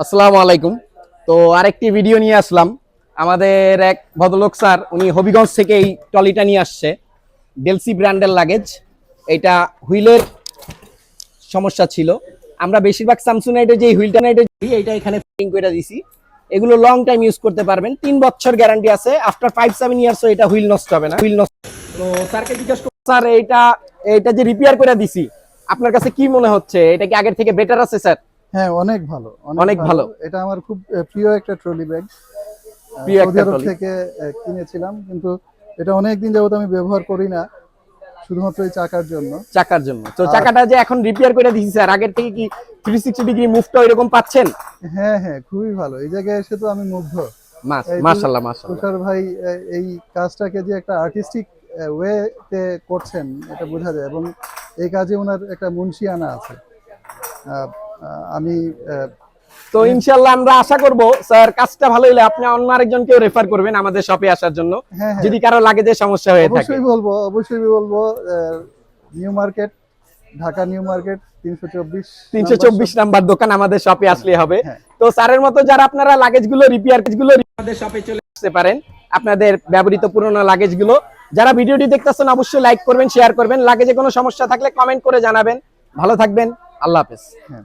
আসসালামু আলাইকুম। তো আরেকটি ভিডিও নিয়ে আসলাম। আমাদের এক ভদ্রলোক স্যার, উনি হবিগঞ্জ থেকে এই ট্রলিটা নিয়ে আসছে। ডেলসি ব্র্যান্ডের লাগেজ এটা হুইলের সমস্যা ছিল। আমরা বেশিরভাগ স্যামসুনাইটের যে হুইলটা নাইটের এইটা এখানে ফিটিং করে দিছি। এগুলো লং টাইম ইউজ করতে পারবেন। তিন বছর গ্যারান্টি আছে। আফটার ফাইভ সেভেন ইয়ার্সও এটা হুইল নষ্ট হবে না। হুইল নষ্ট তো স্যারকে জিজ্ঞেস স্যার, এইটা এইটা যে রিপেয়ার করে দিছি, আপনার কাছে কি মনে হচ্ছে? এটা কি আগের থেকে বেটার আছে, স্যার? হ্যাঁ অনেক ভালো অনেক ভালো। এটা আমার খুব প্রিয় একটা ট্রলি ব্যাগ। প্রিয় একটা সৌদি থেকে কিনেছিলাম কিন্তু এটা অনেক দিন যাবত আমি ব্যবহার করি না শুধুমাত্র এই চাকার জন্য। চাকার জন্য। তো চাকাটা যে এখন রিপেয়ার করে দিছি স্যার আগের থেকে কি থ্রি সিক্সটি ডিগ্রি মুভটা এরকম পাচ্ছেন? হ্যাঁ হ্যাঁ খুবই ভালো। এই জায়গায় এসে তো আমি মুগ্ধ। মাশাল্লাহ মাশাল্লাহ। তুষার ভাই এই কাজটাকে যে একটা আর্টিস্টিক ওয়েতে করছেন এটা বোঝা যায়। এবং এই কাজে ওনার একটা মুন্সিয়ানা আছে। আমি তো ইনশাল্লাহ আমরা আশা করব স্যার কাজটা ভালো হলে আপনি অন্য আরেকজনকেও রেফার করবেন আমাদের শপে আসার জন্য। হ্যাঁ হ্যাঁ। যদি কারও লাগে যে সমস্যা হয়ে থাকে। অবশ্যই বলব অবশ্যই বলব new market Dhaka new market তিনশো চব্বিশ তিনশো চব্বিশ নাম্বার দোকান আমাদের শপে আসলে হবে। হ্যাঁ। তো স্যারের মতো যারা আপনারা লাগেজগুলো রিপেয়ারগুলো আমাদের শপে চলে আসতে পারেন আপনাদের ব্যবহৃত পুরোনো লাগেজগুলো যারা ভিডিওটি দেখতেছেন অবশ্যই লাইক করবেন শেয়ার করবেন। লাগেজে কোনো সমস্যা থাকলে কমেন্ট করে জানাবেন। ভালো থাকবেন। আল্লাহ হাফেজ। হ্যাঁ।